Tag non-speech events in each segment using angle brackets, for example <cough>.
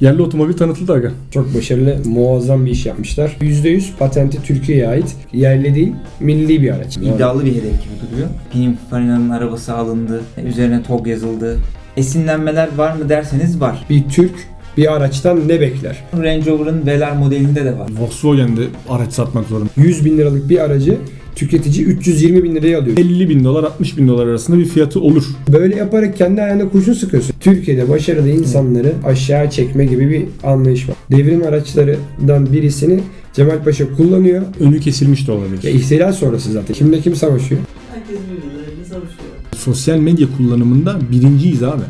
Yerli otomobil tanıtıldı aga. Çok başarılı, muazzam bir iş yapmışlar. %100 patenti Türkiye'ye ait. Yerli değil, milli bir araç. İddialı bir hedef gibi duruyor. Pininfarina'nın arabası alındı. Üzerine TOG yazıldı. Esinlenmeler var mı derseniz var. Bir Türk bir araçtan ne bekler? Range Rover'ın Velar modelinde de var. Volkswagen'de araç satmak zorunda. 100 bin liralık bir aracı tüketici 320 bin liraya alıyor. 50 bin dolar 60 bin dolar arasında bir fiyatı olur. Böyle yaparak kendi ayağına kurşun sıkıyorsun. Türkiye'de başarılı insanları aşağı çekme gibi bir anlayış var. Devrim araçlarından birisini Cemal Paşa kullanıyor. Önü kesilmiş de olabilir. Ya ihtilal sonrası zaten. Kimle kim savaşıyor? Herkes birbirleriyle savaşıyor. Sosyal medya kullanımında birinciyiz abi.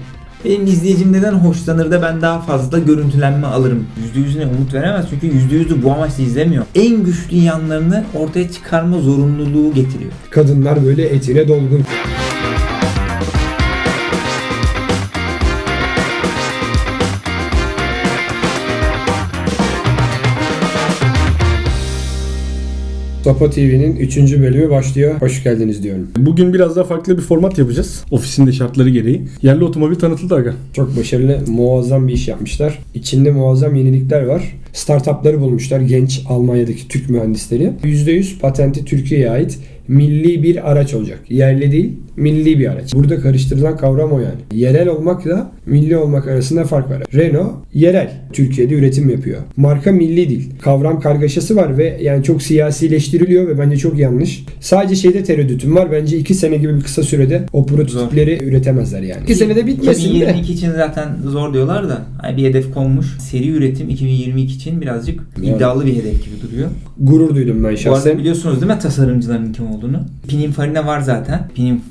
Benim izleyicim neden hoşlanır da ben daha fazla görüntülenme alırım. %100'üne umut veremez çünkü %100'ü bu amaçla izlemiyor. En güçlü yanlarını ortaya çıkarma zorunluluğu getiriyor. Kadınlar böyle etine dolgun. Sopa TV'nin 3. bölümü başlıyor. Hoş geldiniz diyorum. Bugün biraz daha farklı bir format yapacağız. Ofisin de şartları gereği. Yerli otomobil tanıtıldı aga. Çok başarılı, muazzam bir iş yapmışlar. İçinde muazzam yenilikler var. Startupları bulmuşlar genç Almanya'daki Türk mühendisleri. %100 patenti Türkiye'ye ait milli bir araç olacak. Yerli değil, milli bir araç. Burada karıştırılan kavram o yani. Yerel olmakla milli olmak arasında fark var. Renault yerel. Türkiye'de üretim yapıyor. Marka milli değil. Kavram kargaşası var ve yani çok siyasileştiriliyor ve bence çok yanlış. Sadece şeyde tereddütüm var. Bence 2 sene gibi bir kısa sürede o prototipleri üretemezler yani. 2 senede bitmesin de. 2022 için zaten zor diyorlar da bir hedef konmuş. Seri üretim 2022 için birazcık Yani. iddialı bir hedef gibi duruyor. Gurur duydum ben Bu arada şahsen. biliyorsunuz değil mi tasarımcıların kim olduğunu? Pininfarina var zaten.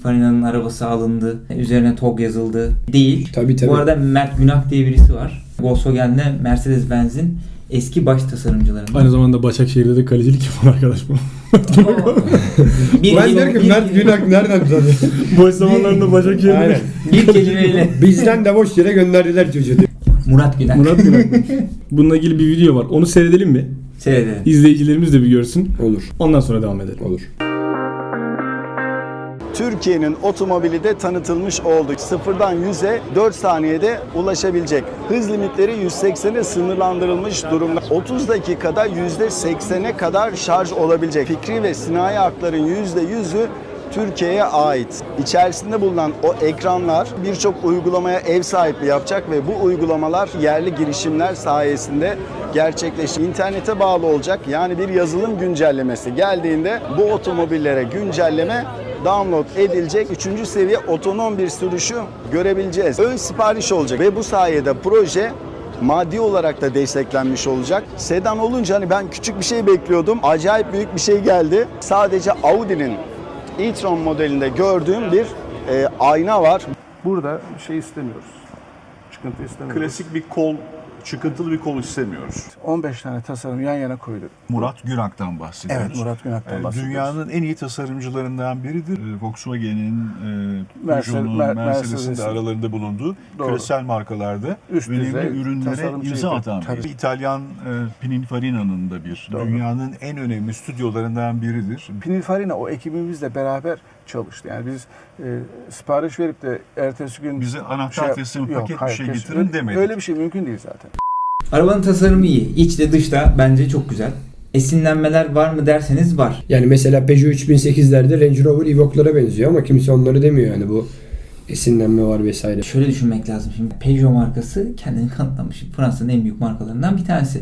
Pininfarina'nın arabası alındı. Üzerine TOG yazıldı. Değil. Tabii tabii. Bu arada Mert Günak diye birisi var. Volkswagen'le Mercedes-Benz'in eski baş tasarımcılarından. Aynı zamanda Başakşehir'de de kalecilik yapan arkadaş bu. <laughs> bir ben diyorum ki Mert Günak nereden <laughs> tanıyor? Boş zamanlarında Başakşehir'de Aynen. Bir kelimeyle. <laughs> Bizden de boş yere gönderdiler çocuğu. Murat Günak. Murat Günak. Bununla ilgili bir video var. Onu seyredelim mi? Seyredelim. İzleyicilerimiz de bir görsün. Olur. Ondan sonra devam edelim. Olur. Türkiye'nin otomobili de tanıtılmış oldu. Sıfırdan 100'e 4 saniyede ulaşabilecek. Hız limitleri 180'e sınırlandırılmış durumda. 30 dakikada %80'e kadar şarj olabilecek. Fikri ve sinayi hakların %100'ü Türkiye'ye ait. İçerisinde bulunan o ekranlar birçok uygulamaya ev sahipliği yapacak ve bu uygulamalar yerli girişimler sayesinde gerçekleşecek. İnternete bağlı olacak. Yani bir yazılım güncellemesi geldiğinde bu otomobillere güncelleme download edilecek. Üçüncü seviye otonom bir sürüşü görebileceğiz. Ön sipariş olacak ve bu sayede proje maddi olarak da desteklenmiş olacak. Sedan olunca hani ben küçük bir şey bekliyordum. Acayip büyük bir şey geldi. Sadece Audi'nin e-tron modelinde gördüğüm bir e, ayna var. Burada şey istemiyoruz. Çıkıntı istemiyoruz. Klasik bir kol, çıkıntılı bir kol istemiyoruz. 15 tane tasarım yan yana koyduk. Murat Günak'tan bahsediyoruz. Evet Murat Günak'tan Ee, bahsediyoruz. Dünyanın en iyi tasarımcılarından biridir. Ee, Volkswagen'in, Mercedes- Peugeot'un, Mer- Mercedes'in de aralarında bulunduğu Doğru. küresel markalarda Üst önemli düzey ürünlere imza atan Tabii. bir İtalyan e, Pininfarina'nın da bir. Doğru. Dünyanın en önemli stüdyolarından biridir. Pininfarina o ekibimizle beraber çalıştı. Yani biz e, sipariş verip de ertesi gün Bize anahtar teslim, Yok, paket bir hayır, şey kesin- getirin demedik. Öyle bir şey mümkün değil zaten. Arabanın tasarımı iyi. İçte dışta bence çok güzel. Esinlenmeler var mı derseniz var. Yani mesela Peugeot 3008'lerde Range Rover Evoque'lara benziyor ama kimse onları demiyor yani bu esinlenme var vesaire. Şöyle düşünmek lazım şimdi. Peugeot markası kendini kanıtlamış. Fransa'nın en büyük markalarından bir tanesi.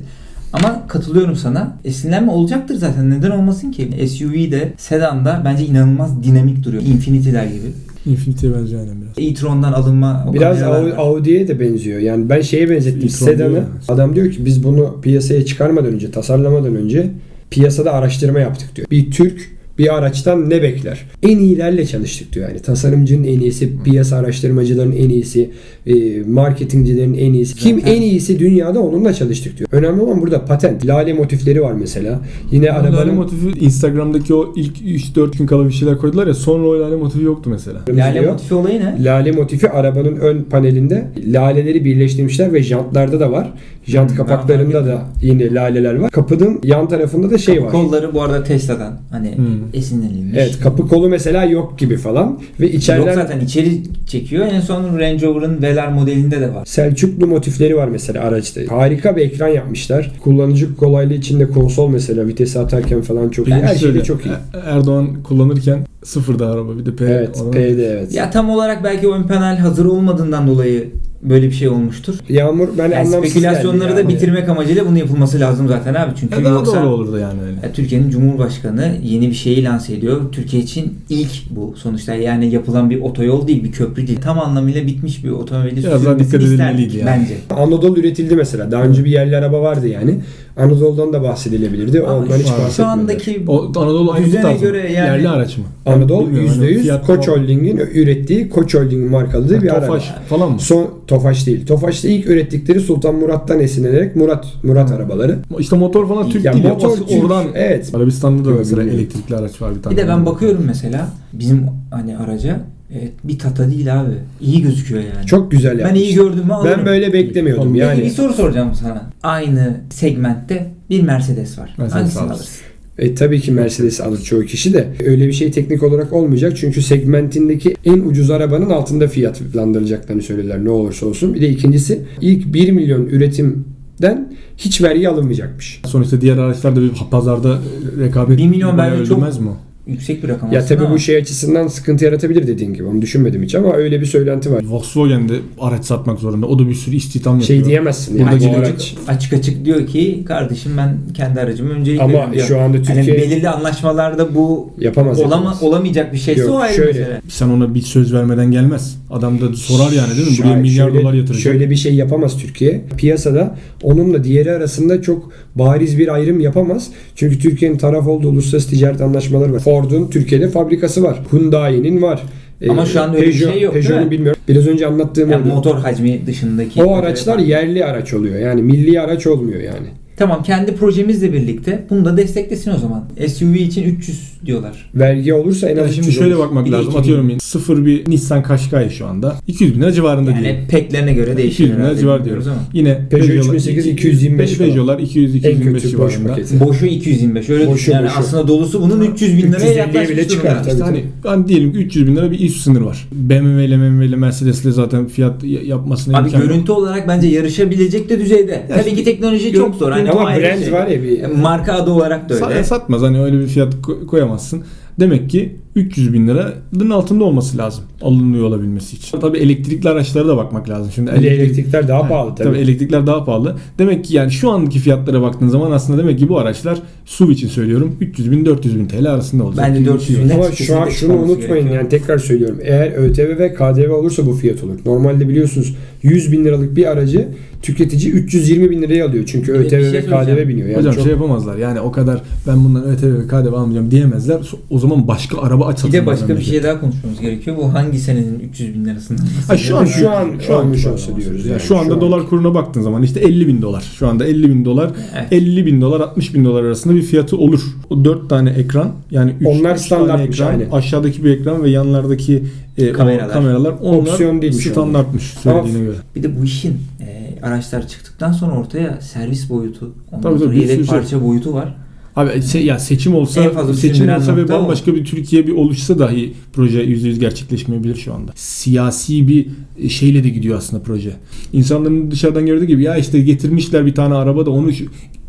Ama katılıyorum sana. Esinlenme olacaktır zaten. Neden olmasın ki? SUV'de, sedanda bence inanılmaz dinamik duruyor. Infinity'ler gibi. Infinity'ye benziyor aynen biraz. e-tron'dan alınma o Biraz kameralar Audi- var. Audi'ye de benziyor. Yani ben şeye benzettim E-tron sedanı. diyor. Adam diyor ki biz bunu piyasaya çıkarmadan önce, tasarlamadan önce piyasada araştırma yaptık diyor. Bir Türk bir araçtan ne bekler? En iyilerle çalıştık diyor yani. Tasarımcının en iyisi, piyasa araştırmacıların en iyisi, e, marketingcilerin en iyisi. Kim en iyisi dünyada onunla çalıştık diyor. Önemli olan burada patent. Lale motifleri var mesela. Yine Lale arabanın motifi Instagram'daki o ilk 3-4 gün kala bir şeyler koydular ya sonra o lale motifi yoktu mesela. Lale diyor. motifi olayı ne? Lale motifi arabanın ön panelinde laleleri birleştirmişler ve jantlarda da var. Jant kapaklarında da yine laleler var. Kapının yan tarafında da şey var. Kolları bu arada Tesla'dan. Hani Hmm. Esinlenilmiş. Evet kapı kolu mesela yok gibi falan. Ve Yok içeriden zaten içeri çekiyor. En son Range Rover'ın Velar modelinde de var. Selçuklu motifleri var mesela araçta. Harika bir ekran yapmışlar. Kullanıcı kolaylığı içinde konsol mesela vitesi atarken falan çok iyi. Peki Her şeyde çok iyi. E- Erdoğan kullanırken sıfırda araba bir de P Evet, P'de evet. Ya tam olarak belki ön panel hazır olmadığından dolayı böyle bir şey olmuştur. Yağmur ben Yani anlamsız spekülasyonları da yani. bitirmek amacıyla bunu yapılması lazım zaten abi. Çünkü Ya daha yoksa doğru olurdu yani öyle. Türkiye'nin Cumhurbaşkanı yeni bir şeyi lanse ediyor. Türkiye için ilk bu sonuçta. Yani yapılan bir otoyol değil, bir köprü değil. Tam anlamıyla bitmiş bir otomobili sürülmesini isterdik edilmeliydi yani. bence. Anadolu üretildi mesela. Daha önce bir yerli araba vardı yani. Anadolu'dan da bahsedilebilirdi. Ama Ondan hiç şu, bahsetmedi. şu andaki O Anadolu Düzene göre yani- Yerli araç mı? Anadolu Bilmiyorum, hani %100 fiyat Koç Holding'in ürettiği Koç Holding markalı da bir araç. Tofaş falan mı? Son Tofaş değil. Tofaş'ta ilk ürettikleri Sultan Murat'tan esinlenerek Murat Murat arabaları. İşte motor falan Türk Ya değil. motor Türk, oradan evet. Arabistan'da da mesela elektrikli araç var bir tane. bir de ben bakıyorum mesela bizim hani araca evet, bir tata değil abi. İyi gözüküyor yani. Çok güzel ben yapmış. iyi gördüğümü alırım. Ben böyle beklemiyordum Peki, Peki yani. bir soru soracağım sana. Aynı segmentte bir Mercedes var. Mercedes Hangisini alırsın. alırsın? E, tabii ki Mercedes alır çoğu kişi de. Öyle bir şey teknik olarak olmayacak. Çünkü segmentindeki en ucuz arabanın altında fiyatlandırılacaklarını söylediler ne olursa olsun. Bir de ikincisi ilk 1 milyon üretimden hiç vergi alınmayacakmış. Sonuçta diğer araçlar da bir pazarda rekabet Bir milyon bayağı bence çok- mi? Yüksek bir rakam Ya aslında tabii ama bu şey açısından sıkıntı yaratabilir dediğin gibi. Onu düşünmedim hiç ama öyle bir söylenti var. Volkswagen de araç satmak zorunda. O da bir sürü istihdam yapıyor. Şey diyemezsin yani bu araç. açık açık diyor ki kardeşim ben kendi aracımı öncelik Ama veriyorum diyor. şu anda Yani Türkiye belirli anlaşmalarda bu yapamaz. olama, yapamaz. olamayacak bir şeyse Yok, o ayrı şöyle. mesele. Sen ona bir söz vermeden gelmez. Adam da sorar yani değil mi? Buraya Şöyle- milyar şöyle- dolar yatıracak. Şöyle bir şey yapamaz Türkiye. Piyasada onunla diğeri arasında çok bariz bir ayrım yapamaz. Çünkü Türkiye'nin taraf olduğu uluslararası ticaret anlaşmaları var. Ford'un Türkiye'de fabrikası var. Hyundai'nin var. Ama Ee, şu an öyle bir şey yok, değil Peugeot'un mi? bilmiyorum. Biraz önce anlattığım Yani motor hacmi dışındaki. O araçlar yerli araç oluyor. Yani milli araç olmuyor yani. Tamam kendi projemizle birlikte bunu da desteklesin o zaman. SUV için 300 diyorlar. Vergi olursa en Ya az şimdi 300 şöyle olur. bakmak Bir lazım. 2000. Atıyorum sıfır bir Nissan Qashqai şu anda. 200 bin lira civarında Yani diyelim. peklerine göre değişir. 200 bin lira civar diyoruz. ama. Yine Peugeot Peugeot'lar- 3008 225 falan. Peugeot'lar 200 En 225 kötü boş civarında. paketi. Boşu 225 öyle Boşu. Yani boşu. aslında dolusu bunun 300 bin liraya 350'ye yaklaşmış bile çıkar tabii. İşte hani, hani diyelim ki 300 bin lira bir üst sınır var. BMW ile BMW ile Mercedes ile zaten fiyat yapmasına Abi imkan yok. görüntü olarak bence yarışabilecek de düzeyde. Ya Tabii şimdi ki teknoloji çok zor. Hani Ama brand şey. var ya bir Marka adı olarak da öyle. satmaz hani öyle bir fiyat ko- koyamazsın. Demek ki 300 bin liranın altında olması lazım alınıyor olabilmesi için. Tabii elektrikli araçlara da bakmak lazım. Şimdi elektrik- elektrikler daha Ha, pahalı tabii. Tabii elektrikler daha pahalı. Demek ki yani şu anki fiyatlara baktığın zaman aslında demek ki bu araçlar SUV için söylüyorum 300 bin 400 bin TL arasında olacak. Bence gibi bir 400 şey bin. Ama şu an şunu unutmayın gerekiyor. yani tekrar söylüyorum. Eğer ÖTV ve KDV olursa bu fiyat olur. Normalde biliyorsunuz 100 bin liralık bir aracı tüketici 320 bin liraya alıyor. Çünkü ÖTV şey ve. KDV biniyor. Yani Hocam çok- şey yapamazlar yani o kadar ben bundan ÖTV ve KDV almayacağım diyemezler. O zaman başka araba aç Bir de başka bir şey daha konuşmamız gerekiyor. Bu hangi senenin 300 bin lirasından? Ha, şu an Şu an şu an şu olsa an diyoruz Yani şu anda Şu dolar kuruna baktığın zaman işte 50 bin dolar. Şu anda 50 bin dolar Evet. 50 bin dolar 60 bin dolar arasında bir fiyatı olur. O 4 tane ekran yani 3 Onlar tane standartmış, ekran, aynen. aşağıdaki bir ekran ve yanlardaki e, o Kameralar. kameralar onlar Opsiyon değilmiş standartmış söylediğine göre. Bir de bu işin e, araçlar çıktıktan sonra ortaya servis boyutu, ondan Tabii, sonra tabii, yedek şey. parça boyutu var. Abi se- ya seçim olsa seçim olsa ve o. bambaşka bir Türkiye bir oluşsa dahi proje %100 gerçekleşmeyebilir şu anda. Siyasi bir şeyle de gidiyor aslında proje. İnsanların dışarıdan gördüğü gibi ya işte getirmişler bir tane araba da onu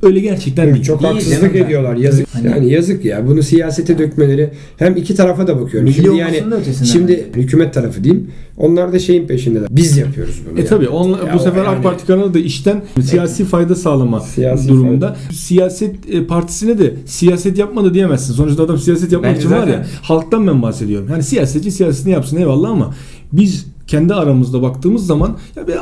öyle gerçekten Evet, değil. çok Değil, haksızlık mi? ediyorlar. Yazık. Hani- yani yazık ya. Bunu siyasete dökmeleri hem iki tarafa da bakıyorum. Milli Şimdi yani şimdi hükümet tarafı diyeyim. Onlar da şeyin peşindeler. Biz yapıyoruz bunu. E yani. tabi on, Ya bu sefer yani- AK Parti kanalı da işten siyasi fayda sağlama Siyasi durumunda. Siyaset e, partisine de siyaset yapmadı diyemezsin. Sonuçta adam siyaset yapmak Bence için var ya zaten- halktan ben bahsediyorum. Yani siyasetçi siyasetini yapsın eyvallah ama biz kendi aramızda baktığımız zaman ya bir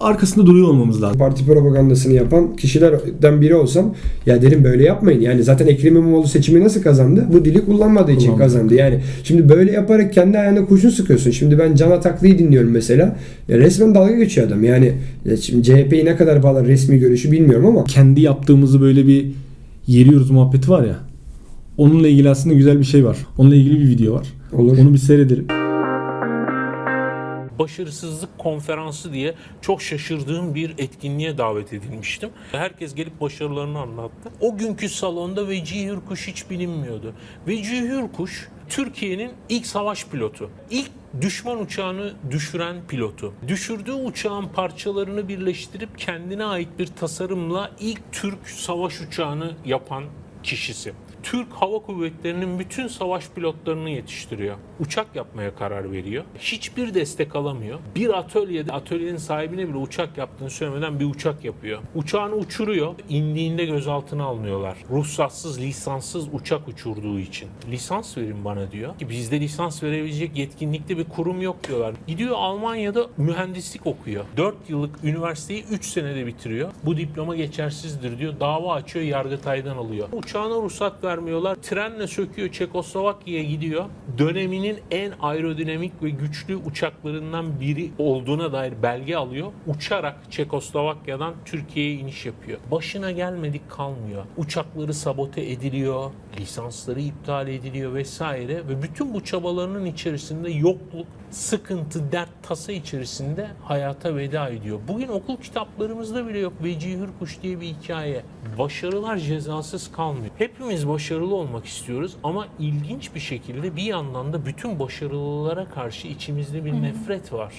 arkasında duruyor olmamız lazım. Parti propagandasını yapan kişilerden biri olsam ya derim böyle yapmayın. Yani zaten Ekrem İmamoğlu seçimi nasıl kazandı? Bu dili kullanmadığı için Kullanmadı. kazandı. Yani şimdi böyle yaparak kendi ayağına kurşun sıkıyorsun. Şimdi ben Can Ataklı'yı dinliyorum mesela. Ya resmen dalga geçiyor adam. Yani ya şimdi CHP'yi ne kadar bağlar resmi görüşü bilmiyorum ama Kendi yaptığımızı böyle bir yeriyoruz muhabbeti var ya. Onunla ilgili aslında güzel bir şey var. Onunla ilgili bir video var. olur. Onu bir seyredelim. Başarısızlık konferansı diye çok şaşırdığım bir etkinliğe davet edilmiştim. Herkes gelip başarılarını anlattı. O günkü salonda Vecihi Hürkuş hiç bilinmiyordu. Vecihi Hürkuş Türkiye'nin ilk savaş pilotu. İlk düşman uçağını düşüren pilotu. Düşürdüğü uçağın parçalarını birleştirip kendine ait bir tasarımla ilk Türk savaş uçağını yapan kişisi. Türk Hava Kuvvetleri'nin bütün savaş pilotlarını yetiştiriyor. Uçak yapmaya karar veriyor. Hiçbir destek alamıyor. Bir atölyede atölyenin sahibine bile uçak yaptığını söylemeden bir uçak yapıyor. Uçağını uçuruyor. İndiğinde gözaltına alınıyorlar. Ruhsatsız, lisanssız uçak uçurduğu için. Lisans verin bana diyor. Ki bizde lisans verebilecek yetkinlikte bir kurum yok diyorlar. Gidiyor Almanya'da mühendislik okuyor. 4 yıllık üniversiteyi 3 senede bitiriyor. Bu diploma geçersizdir diyor. Dava açıyor, Yargıtay'dan alıyor. Uçağına ruhsat vermiyorlar. Trenle söküyor, Çekoslovakya'ya gidiyor. Döneminin en aerodinamik ve güçlü uçaklarından biri olduğuna dair belge alıyor. Uçarak Çekoslovakya'dan Türkiye'ye iniş yapıyor. Başına gelmedik kalmıyor. Uçakları sabote ediliyor, lisansları iptal ediliyor vesaire ve bütün bu çabalarının içerisinde yokluk, sıkıntı, dert, tasa içerisinde hayata veda ediyor. Bugün okul kitaplarımızda bile yok Vecihi Hürkuş diye bir hikaye. Başarılar cezasız kalmıyor. Hepimiz başarılı olmak istiyoruz ama ilginç bir şekilde bir yandan da bütün başarılılara karşı içimizde bir nefret var.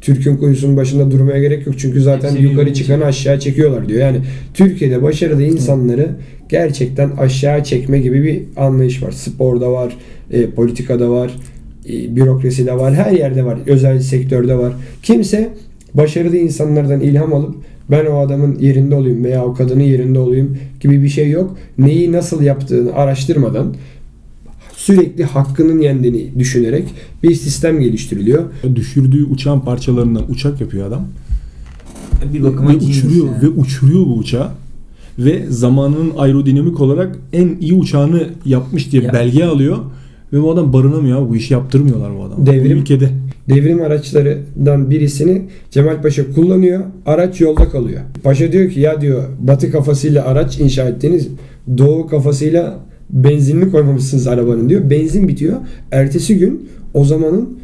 Türk'ün kuyusunun başında durmaya gerek yok çünkü zaten Hepsi yukarı çıkanı aşağı çekiyorlar diyor. Yani Türkiye'de başarılı insanları gerçekten aşağı çekme gibi bir anlayış var. Sporda var, e, politikada var, e, bürokraside var, her yerde var, özel sektörde var. Kimse başarılı insanlardan ilham alıp ben o adamın yerinde olayım veya o kadının yerinde olayım gibi bir şey yok. Neyi nasıl yaptığını araştırmadan sürekli hakkının yendiğini düşünerek bir sistem geliştiriliyor. Düşürdüğü uçağın parçalarından uçak yapıyor adam. Bir bakıma ve uçuruyor yani. ve uçuruyor bu uçağı. Ve zamanının aerodinamik olarak en iyi uçağını yapmış diye Ya. belge alıyor. Ve bu adam barınamıyor abi. Bu işi yaptırmıyorlar bu adam. Devrim- Bu ülkede. Devrim araçlarından birisini Cemal Paşa kullanıyor. Araç yolda kalıyor. Paşa diyor ki ya diyor batı kafasıyla araç inşa ettiğiniz doğu kafasıyla benzinli koymamışsınız arabanın diyor. Benzin bitiyor. Ertesi gün o zamanın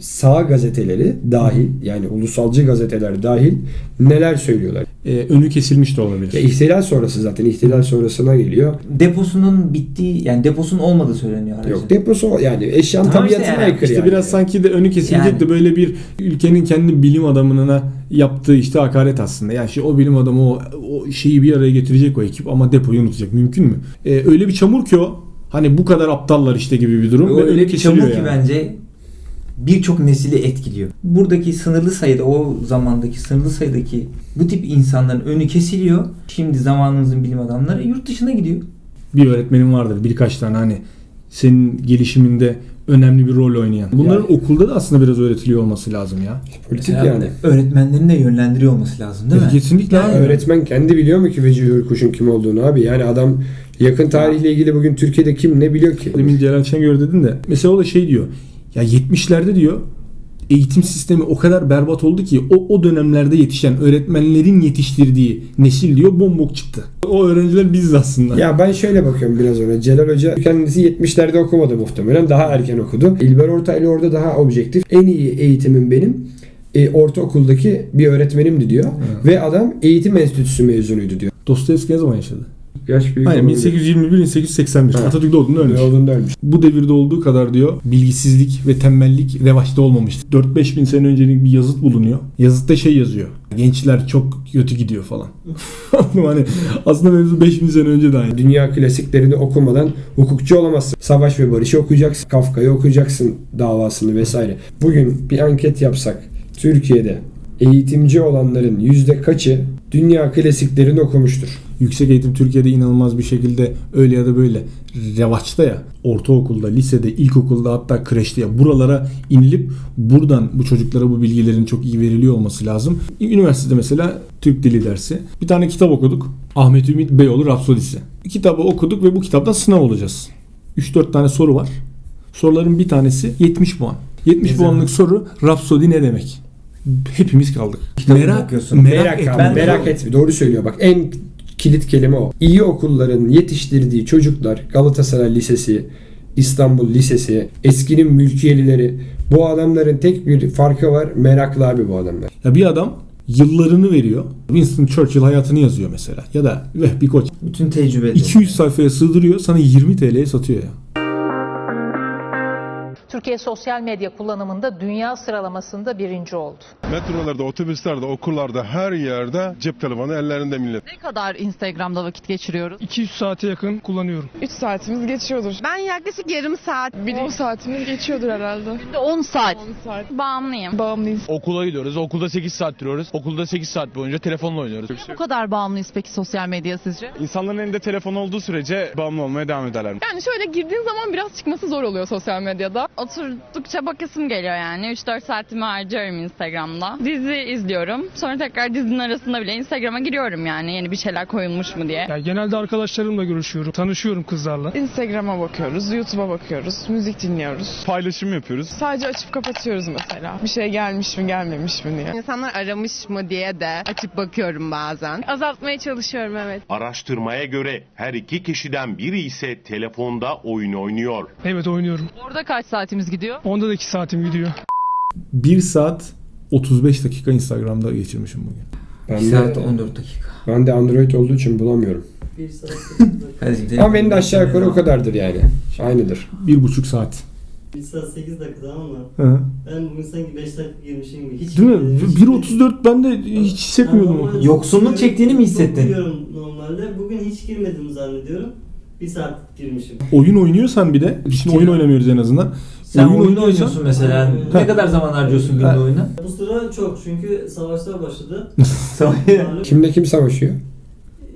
sağ gazeteleri dahil yani ulusalcı gazeteler dahil neler söylüyorlar. Ee, önü kesilmiş de olabilir. Ya ihtilal sonrası zaten ihtilal sonrasına geliyor. Deposunun bittiği yani deposunun olmadığı söyleniyor aracın. Yok deposu yani eşyanın Tamam işte tabiatına yani. aykırı İşte yani. biraz sanki de önü kesilecek Yani. de böyle bir ülkenin kendi bilim adamına yaptığı işte hakaret aslında. Yani şey, o bilim adamı o, o şeyi bir araya getirecek o ekip ama depoyu unutacak. Mümkün mü? Ee, öyle bir çamur ki o. Hani bu kadar aptallar işte gibi bir durum. ve Öyle önü bir çamur ki yani. bence birçok nesili etkiliyor. Buradaki sınırlı sayıda o zamandaki sınırlı sayıdaki bu tip insanların önü kesiliyor. Şimdi zamanımızın bilim adamları yurt dışına gidiyor. bir öğretmenin vardır birkaç tane hani senin gelişiminde önemli bir rol oynayan. Bunların Yani. okulda da aslında biraz öğretiliyor olması lazım ya. Politik Mesela yani. Öğretmenlerin de yönlendiriyor olması lazım değil mi? Kesinlikle Ya abi. öğretmen kendi biliyor mu ki Vecihi Hürkuş'un kim olduğunu abi? Yani adam yakın tarihle ilgili bugün Türkiye'de kim ne biliyor ki? Demin Celal Şengör dedin de mesela o da şey diyor. Ya 70'lerde diyor eğitim sistemi o kadar berbat oldu ki o, o dönemlerde yetişen öğretmenlerin yetiştirdiği nesil diyor bombok çıktı. O öğrenciler biziz aslında. Ya ben şöyle bakıyorum biraz ona. Celal Hoca kendisi 70'lerde okumadı muhtemelen. Daha erken okudu. İlber Ortaylı orada daha objektif. En iyi eğitimim benim e, ortaokuldaki bir öğretmenimdi diyor. Ve adam eğitim enstitüsü mezunuydu diyor. Dostoyevski ne zaman yaşadı? Yaş büyük Aynen olabilir. 1821-1881. Ha. Atatürk doğduğunda ölmüş. Ne olduğunu ölmüş. Bu devirde olduğu kadar diyor bilgisizlik ve tembellik revaçta olmamıştı. 4-5 bin sene öncelik bir yazıt bulunuyor. Yazıtta şey yazıyor. Gençler çok kötü gidiyor falan. <laughs> hani aslında mevzu 5 bin sene önce de aynı. Dünya klasiklerini okumadan hukukçu olamazsın. Savaş ve Barış'ı okuyacaksın. Kafka'yı okuyacaksın davasını vesaire. Bugün bir anket yapsak Türkiye'de eğitimci olanların yüzde kaçı dünya klasiklerini okumuştur? Yüksek eğitim Türkiye'de inanılmaz bir şekilde öyle ya da böyle revaçta ya. Ortaokulda, lisede, ilkokulda hatta kreşte ya buralara inilip buradan bu çocuklara bu bilgilerin çok iyi veriliyor olması lazım. Üniversitede mesela Türk Dili dersi. Bir tane kitap okuduk. Ahmet Ümit Beyoğlu Rapsodisi. Kitabı okuduk ve bu kitaptan sınav olacağız. 3-4 tane soru var. Soruların bir tanesi 70 puan. 70 Güzel. puanlık soru Rapsodi ne demek? Hepimiz kaldık. Kitabını merak, okuyorsun. merak, Merak, etme. Ben merak etme. Doğru söylüyor bak. En kilit kelime o. İyi okulların yetiştirdiği çocuklar Galatasaray Lisesi, İstanbul Lisesi, eskinin mülkiyelileri Bu adamların tek bir farkı var. Meraklı abi bu adamlar. Ya bir adam yıllarını veriyor. Winston Churchill hayatını yazıyor mesela. Ya da Vehbi Koç. Bütün tecrübeleri. 200 sayfaya sığdırıyor sana 20 TL'ye satıyor ya. Türkiye sosyal medya kullanımında dünya sıralamasında birinci oldu. Metrolarda, otobüslerde, okullarda her yerde cep telefonu ellerinde millet. Ne kadar Instagram'da vakit geçiriyoruz? 200 saate yakın kullanıyorum. 3 saatimiz geçiyordur. Ben yaklaşık yarım saat, bir 10 saatimiz geçiyordur herhalde. 10 saat. 10 saat. bağımlıyım. Bağımlıyız. Okula gidiyoruz. Okulda 8 saat duruyoruz. Okulda 8 saat boyunca telefonla oynuyoruz. Bu kadar bağımlıyız peki sosyal medya sizce? İnsanların elinde telefon olduğu sürece bağımlı olmaya devam ederler. Yani şöyle girdiğin zaman biraz çıkması zor oluyor sosyal medyada. Oturdukça bakasım geliyor yani. 3-4 saatimi harcıyorum Instagram'da. Dizi izliyorum. Sonra tekrar dizinin arasında bile Instagram'a giriyorum yani. Yeni bir şeyler koyulmuş mu diye. Yani genelde arkadaşlarımla görüşüyorum. Tanışıyorum kızlarla. Instagram'a bakıyoruz, YouTube'a bakıyoruz, müzik dinliyoruz. Paylaşım yapıyoruz. Sadece açıp kapatıyoruz mesela. Bir şey gelmiş mi gelmemiş mi diye. İnsanlar aramış mı diye de açıp bakıyorum bazen. Azaltmaya çalışıyorum evet. Araştırmaya göre her iki kişiden biri ise telefonda oyun oynuyor. Evet oynuyorum. Orada kaç saatimiz gidiyor? Onda da 2 saatim gidiyor. 1 saat 35 dakika Instagram'da geçirmişim bugün. 1 Ben saat de, 14 dakika. ben de Android olduğu için bulamıyorum. Bir saat sekiz dakika. Kardeşim, Ama benim de aşağı yukarı o kadardır yani. Aynıdır. 1,5 saat. Bir saat 8 dakika tamam mı? Hı. Ben bugün sanki 5 dakika girmişim gibi. Hiç Değil mi? girmedim, hiç 1.34 ben de hiç hissetmiyordum. Kadar. Yoksunluk çektiğini mi hissettin? normalde. Bugün hiç girmedim zannediyorum. Bir saat girmişim. Oyun oynuyorsan bir de, şimdi oyun oynamıyoruz en azından. Sen oyun, oynuyorsan- oynuyorsun mesela. Ne kadar zaman harcıyorsun günde oyuna? Bu sıra çok çünkü savaşlar başladı. <laughs> Kimle kim savaşıyor?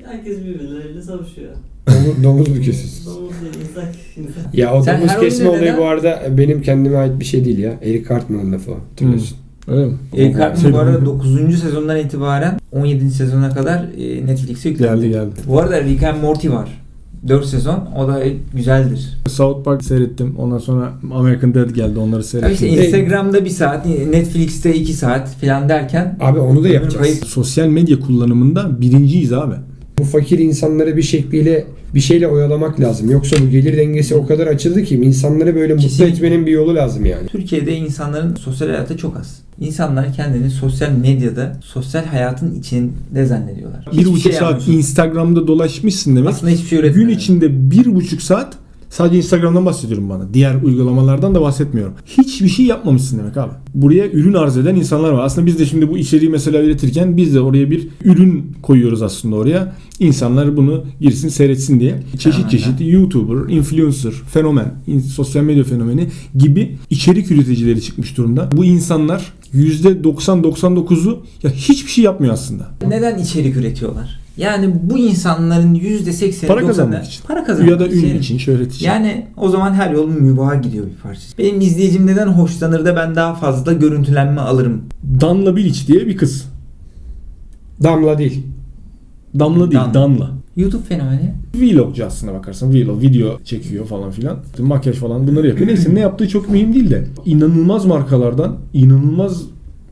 Herkes birbirleriyle savaşıyor. Domuz, domuz mu kesiyorsunuz? Domuz değil, insan, insan. Ya o Sen domuz kesme olayı neden- bu arada benim kendime ait bir şey değil ya. Eric Cartman'ın lafı. Hatırlıyorsun. Öyle mi? Eric Cartman bu arada 9. sezondan itibaren 17. sezona kadar e, Netflix'e yüklendi. Geldi geldi. Bu arada Rick and Morty var. 4 sezon. O da güzeldir. South Park seyrettim. Ondan sonra American Dad geldi. Onları seyrettim. işte Instagram'da 1 saat, Netflix'te 2 saat falan derken Abi onu da yapacağız. Sosyal medya kullanımında birinciyiz abi. Bu fakir insanları bir şekliyle bir şeyle oyalamak lazım. Yoksa bu gelir dengesi o kadar açıldı ki insanları böyle mutlu Kesinlikle. etmenin bir yolu lazım yani. Türkiye'de insanların sosyal hayatı çok az. İnsanlar kendini sosyal medyada, sosyal hayatın içinde zannediyorlar. Bir Hiçbir buçuk şey saat yapmıyorsun. Instagram'da dolaşmışsın demek. Aslında hiçbir şey Gün üretmiyor. içinde bir buçuk saat sadece Instagram'dan bahsediyorum bana. Diğer uygulamalardan da bahsetmiyorum. Hiçbir şey yapmamışsın demek abi. Buraya ürün arz eden insanlar var. Aslında biz de şimdi bu içeriği mesela üretirken biz de oraya bir ürün koyuyoruz aslında oraya. İnsanlar bunu girsin seyretsin diye. Çeşit çeşit YouTuber, influencer, fenomen, sosyal medya fenomeni gibi içerik üreticileri çıkmış durumda. Bu insanlar %90-99'u ya hiçbir şey yapmıyor aslında. Neden içerik üretiyorlar? Yani bu insanların %80'i Para 90'ı kazanmak için. Para kazanmak Ya da ün için. için, şöhret için. Yani o zaman her yol mübaha gidiyor bir parçası. Benim izleyicim neden hoşlanır da ben daha fazla görüntülenme alırım. Danla Bilic diye bir kız. Damla değil. Damla değil, Dan. Danla. YouTube fenomeni. Vlogcu aslına bakarsan. Vlog, video çekiyor falan filan. Makyaj falan bunları yapıyor. Neyse ne yaptığı çok mühim değil de. İnanılmaz markalardan, inanılmaz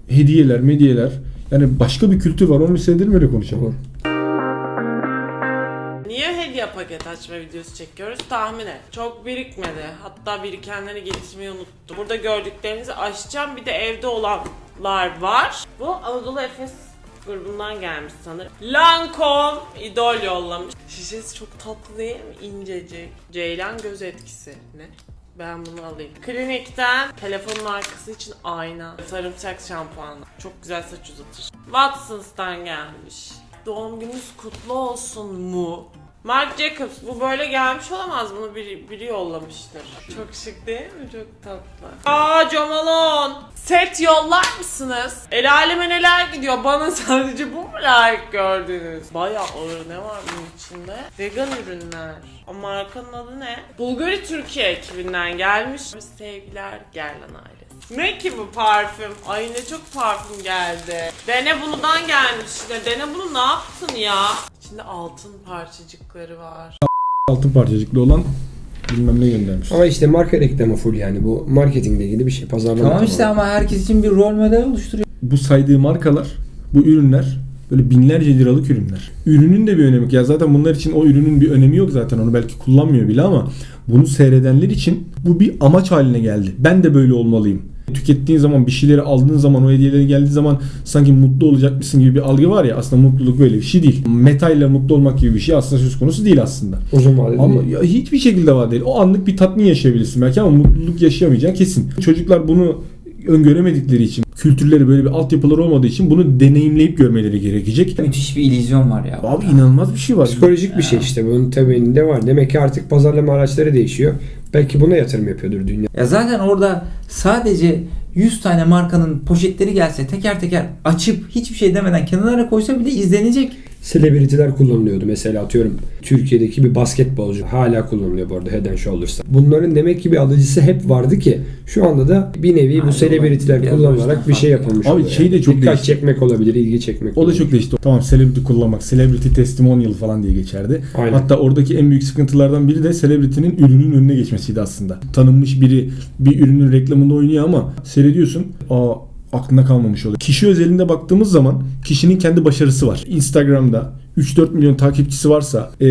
hediyeler, medyeler. Yani başka bir kültür var. Onu bir seyredelim öyle konuşalım. Hediye paket açma videosu çekiyoruz tahmin et. Çok birikmedi. Hatta birikenleri getirmeyi unuttum. Burada gördüklerinizi açacağım. Bir de evde olanlar var. Bu Anadolu Efes grubundan gelmiş sanırım. Lancome idol yollamış. Şişesi çok tatlı değil mi? İncecik. Ceylan göz etkisi. Ne? Ben bunu alayım. Klinikten telefonun arkası için ayna. Sarımsak şampuanı. Çok güzel saç uzatır. Watsons'tan gelmiş. Doğum gününüz kutlu olsun mu? Marc Jacobs bu böyle gelmiş olamaz bunu biri, biri yollamıştır. Çok şık değil mi? Çok tatlı. Aa Jo Malone. Set yollar mısınız? El aleme neler gidiyor? Bana <laughs> sadece bu mu layık gördünüz? Bayağı ağır ne var bunun içinde? Vegan ürünler. O markanın adı ne? Bulgari Türkiye ekibinden gelmiş. Sevgiler Gerlan ailesi. Ne ki bu parfüm? Ay ne çok parfüm geldi. Dene bunudan gelmiş işte. Dene bunu ne yaptın ya? İçinde altın parçacıkları var. Altın parçacıklı olan bilmem ne göndermiş. Ama işte marka reklamı full yani. Bu marketingle ilgili bir şey. Pazarlama Tamam işte ama herkes için bir rol model oluşturuyor. Bu saydığı markalar, bu ürünler böyle binlerce liralık ürünler. Ürünün de bir önemi yok. Ya zaten bunlar için o ürünün bir önemi yok zaten. Onu belki kullanmıyor bile ama bunu seyredenler için bu bir amaç haline geldi. Ben de böyle olmalıyım. Tükettiğin zaman bir şeyleri aldığın zaman o hediyeleri geldiği zaman sanki mutlu olacakmışsın gibi bir algı var ya aslında mutluluk böyle bir şey değil. Metalle mutlu olmak gibi bir şey aslında söz konusu değil aslında. Uzun vadede Ama değil. ya hiçbir şekilde var değil. O anlık bir tatmin yaşayabilirsin belki ama mutluluk yaşayamayacaksın kesin. Çocuklar bunu öngöremedikleri için, kültürleri böyle bir altyapıları olmadığı için bunu deneyimleyip görmeleri gerekecek. Müthiş bir illüzyon var ya. Abi inanılmaz bir şey var. Psikolojik bir şey işte. Bunun temelinde var. Demek ki artık pazarlama araçları değişiyor. Belki buna yatırım yapıyordur dünya. Ya zaten orada sadece 100 tane markanın poşetleri gelse teker teker açıp hiçbir şey demeden kenara koysa bile izlenecek. Selebritiler kullanılıyordu. Mesela atıyorum Türkiye'deki bir basketbolcu hala kullanılıyor bu arada Head and Shoulders'ta. Bunların demek ki bir alıcısı hep vardı ki şu anda da bir nevi bu biraz kullanılarak bir şey yapılmış Abi oluyor. şey de çok Dikkat değişti. çekmek olabilir, ilgi çekmek O da olabilir. çok değişti. Tamam celebrity kullanmak. Celebrity testimonial falan diye geçerdi. Aynen. Hatta oradaki en büyük sıkıntılardan biri de celebrity'nin ürünün önüne geçmesiydi aslında. Tanınmış biri bir ürünün reklamında oynuyor ama seyrediyorsun. Aa aklına kalmamış oluyor. Kişi özelinde baktığımız zaman kişinin kendi başarısı var. Instagram'da 3-4 milyon takipçisi varsa, e,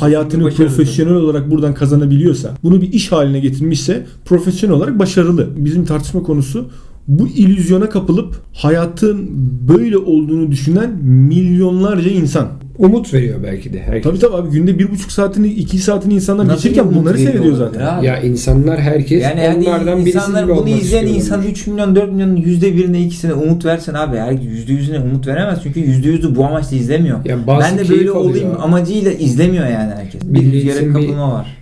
hayatını profesyonel olarak buradan kazanabiliyorsa, bunu bir iş haline getirmişse profesyonel olarak başarılı. Bizim tartışma konusu bu illüzyona kapılıp hayatın böyle olduğunu düşünen milyonlarca insan. Umut veriyor belki de. Herkes. Tabii tabii abi günde bir buçuk saatini, iki saatini insanlar Nasıl geçirirken bunları seyrediyor zaten. abi? Ya insanlar herkes Yani, yani onlardan birisi insanlar gibi bunu izleyen insan 3 milyon 4 milyonun yüzde birine ikisine umut versen abi her yüzde yüzüne umut veremez çünkü yüzde yüzü bu amaçla izlemiyor. Ya ben de böyle alıyor. olayım amacıyla izlemiyor yani herkes. Bir rüzgara kapılma var.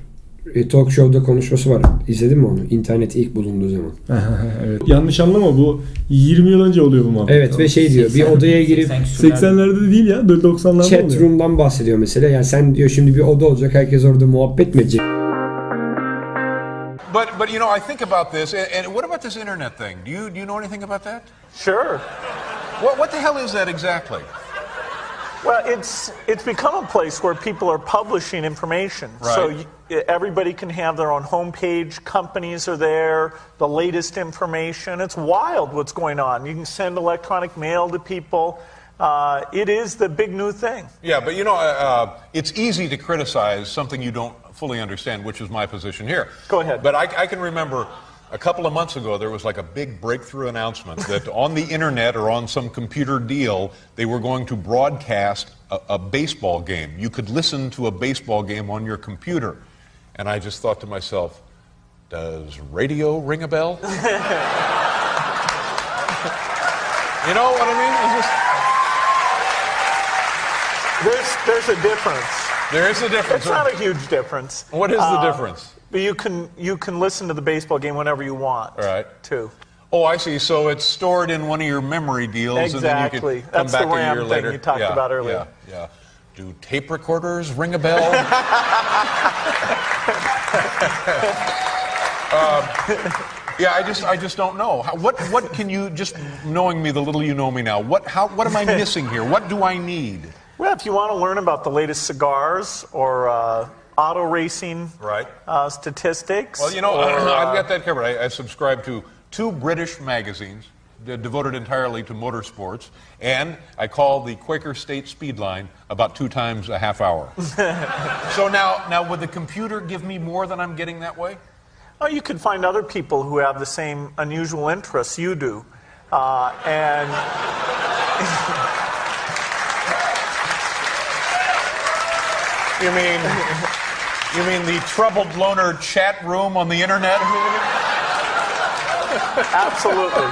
E, talk show'da konuşması var. İzledin mi onu? İnternet ilk bulunduğu zaman. <laughs> evet. Yanlış anlama bu 20 yıl önce oluyor bu muhabbet. Evet ve şey diyor. Bir 80 odaya girip 80 küsurlar. 80'lerde de değil ya 90'larda chat oluyor. room'dan bahsediyor mesela. Yani sen diyor şimdi bir oda olacak. Herkes orada muhabbet mi edecek? But but you know, I think about this, and, and what about this internet thing? Do you do you know anything about that? Sure. What what the hell is that exactly? Well, it's it's become a place where people are publishing information. So you, everybody can have their own homepage. Companies are there. The latest information. It's wild what's going on. You can send electronic mail to people. Uh, it is the big new thing. Yeah, but you know, uh, uh, it's easy to criticize something you don't fully understand, which is my position here. Go ahead. But I, I can remember a couple of months ago there was like a big breakthrough announcement that <laughs> on the internet or on some computer deal they were going to broadcast a, a baseball game. You could listen to a baseball game on your computer, and I just thought to myself, does radio ring a bell? <laughs> you know what I mean? It's just, There's there's a difference. there is a difference. It's not a huge difference. What is the Uh, difference? But you can you can listen to the baseball game whenever you want. All right. Too. Oh, I see. So it's stored in one of your memory deals, and then you Exactly. can come That's the back a RAM year thing later. you talked yeah, about earlier. Yeah, yeah. Do tape recorders ring a bell? <laughs> um, yeah, I just, I just don't know. How, what, what can you just knowing me the little you know me now? What, how, what am I missing here? What do I need? Well, if you want to learn about the latest cigars or uh, auto racing Right. uh, statistics, Well, you know, or, I've uh, got that covered. I, I subscribe to two British magazines devoted entirely to motorsports, and I call the Quaker State Speedline about two times a half hour. <laughs> so now, now, would the computer give me more than I'm getting that way? Oh, you can find other people who have the same unusual interests you do, uh, and <laughs> You mean, you mean the troubled loner chat room on the internet? absolutely.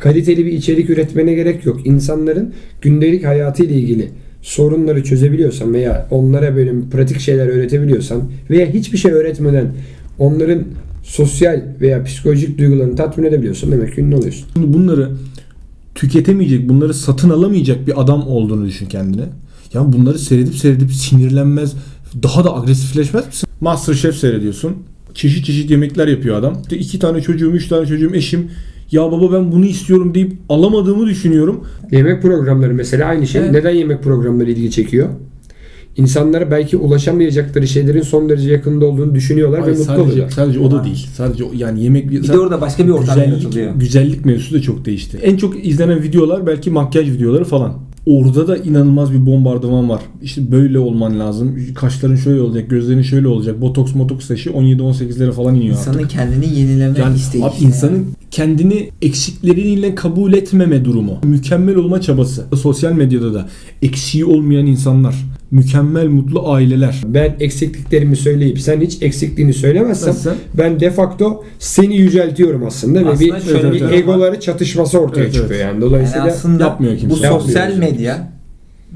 Kaliteli bir içerik üretmene gerek yok. İnsanların gündelik hayatıyla ilgili sorunları çözebiliyorsan veya onlara böyle pratik şeyler öğretebiliyorsan veya hiçbir şey öğretmeden onların sosyal veya psikolojik duygularını tatmin edebiliyorsan demek ki ünlü oluyorsun. Bunları tüketemeyecek, bunları satın alamayacak bir adam olduğunu düşün kendine. Ya bunları seyredip seyredip sinirlenmez, daha da agresifleşmez misin? Masterchef seyrediyorsun. Çeşit çeşit yemekler yapıyor adam. İşte iki tane çocuğum, üç tane çocuğum, eşim. Ya baba ben bunu istiyorum deyip alamadığımı düşünüyorum. Yemek programları mesela aynı şey. Evet. Neden yemek programları ilgi çekiyor? İnsanlara belki ulaşamayacakları şeylerin son derece yakında olduğunu düşünüyorlar ve Ay, mutlu sadece, oluyorlar. sadece o da değil. Sadece yani yemek Bir de orada başka bir ortam yaratılıyor. güzellik, güzellik mevzusu da çok değişti. En çok izlenen videolar belki makyaj videoları falan. Orada da inanılmaz bir bombardıman var. İşte böyle olman lazım. Kaşların şöyle olacak, gözlerin şöyle olacak. Botoks motoks taşı 17-18'lere falan iniyor İnsanın artık. kendini yenileme Yani isteği. abi işte insanın kendini eksikleriyle kabul etmeme durumu. Mükemmel olma çabası. Sosyal medyada da eksiği olmayan insanlar. Mükemmel mutlu aileler. Ben eksikliklerimi söyleyip sen hiç eksikliğini söylemezsen Sen- ben de facto seni yüceltiyorum aslında, ve Aslında bir, şöyle bir bir durum egoları çatışması ortaya Evet, çıkıyor evet. yani. Yani Dolayısıyla aslında yapmıyor kimse. bu Yapmıyor sosyal kimse. medya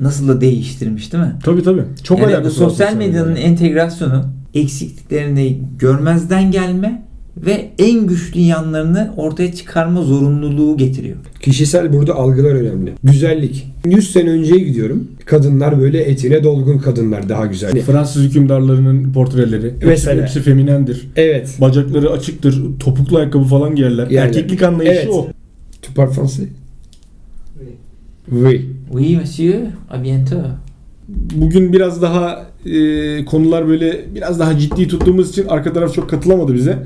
nasıl da değiştirmiş değil mi? Tabii tabii. Çok yani bu alakası sosyal medyanın medyayla. entegrasyonu eksikliklerini görmezden gelme ve en güçlü yanlarını ortaya çıkarma zorunluluğu getiriyor. kişisel burada algılar önemli. Güzellik. 100 sene önceye gidiyorum. Kadınlar böyle etine dolgun kadınlar daha güzel. Fransız hükümdarlarının portreleri. Hepsi, Mesela. hepsi feminendir. Evet. Bacakları açıktır. Topuklu ayakkabı falan giyerler. Yani- Erkeklik anlayışı Evet. o. Tu parles français? Oui. Oui monsieur, à bientôt. Bugün biraz daha e, konular böyle biraz daha ciddi tuttuğumuz için arka taraf çok katılamadı bize.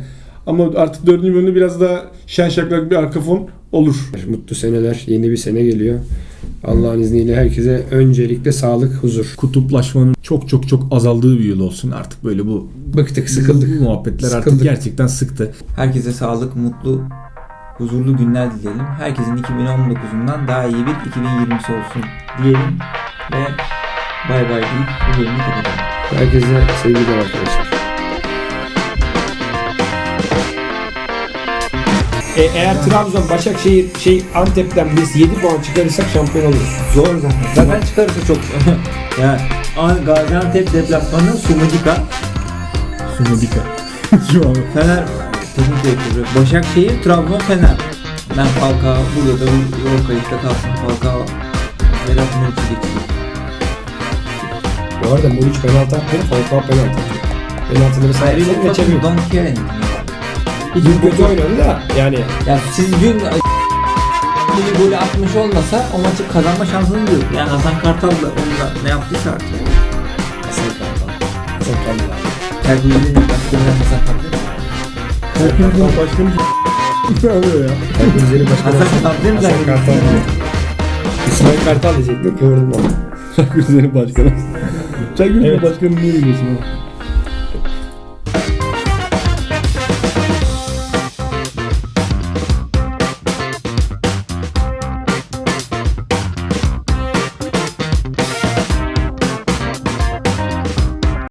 Ama artık dördüncü bölümde biraz daha şen şakrak bir arka fon olur. Mutlu seneler. Yeni bir sene geliyor. Allah'ın izniyle herkese öncelikle sağlık, huzur. Kutuplaşmanın çok çok çok azaldığı bir yıl olsun artık böyle bu Bıktık, sıkıldık. bu muhabbetler artık Sıkıldık. gerçekten sıktı. Herkese sağlık, mutlu, huzurlu günler dileyelim. Herkesin 2019'undan daha iyi bir 2020'si olsun diyelim ve bay bay deyip bu bölümü kapatalım. Herkese sevgiler arkadaşlar. E, eğer Trabzon, Başakşehir, şey Antep'ten biz 7 puan çıkarırsak şampiyon oluruz. Zor zaten. Zaten çıkarırsa çok. <laughs> ya An- Gaziantep deplasmanı Sumudika. Sumudika. Şu <laughs> an Fener teknik direktörü. Başakşehir, Trabzon, Fener. Ben Falcao burada da yol kayıtta kalsın. Falcao Vedat Muriç'i geçecek. Bu arada Muriç penaltı atmıyor, Falcao penaltı atıyor. Penaltıları çok geçemiyor. don't care anything. Dün kötü oynadı da yani Ya siz dün bir golü atmış olmasa o maçı kazanma şansınız yok. Yani Hasan Kartal da onu da ne yaptıysa artık. Hasan Kartal. Hasan Kartal. Terbiyenin başkanı Hasan Kartal. Herkesin başkanı ne oluyor ya? Herkes yeni başkan Hasan. Kartal değil mi Hasan? Kartal. İsmail Kartal diyecektim. Kıvırdım onu. Rize'nin başkanı. <laughs> Rize'nin Evet. başkanı niye biliyorsun?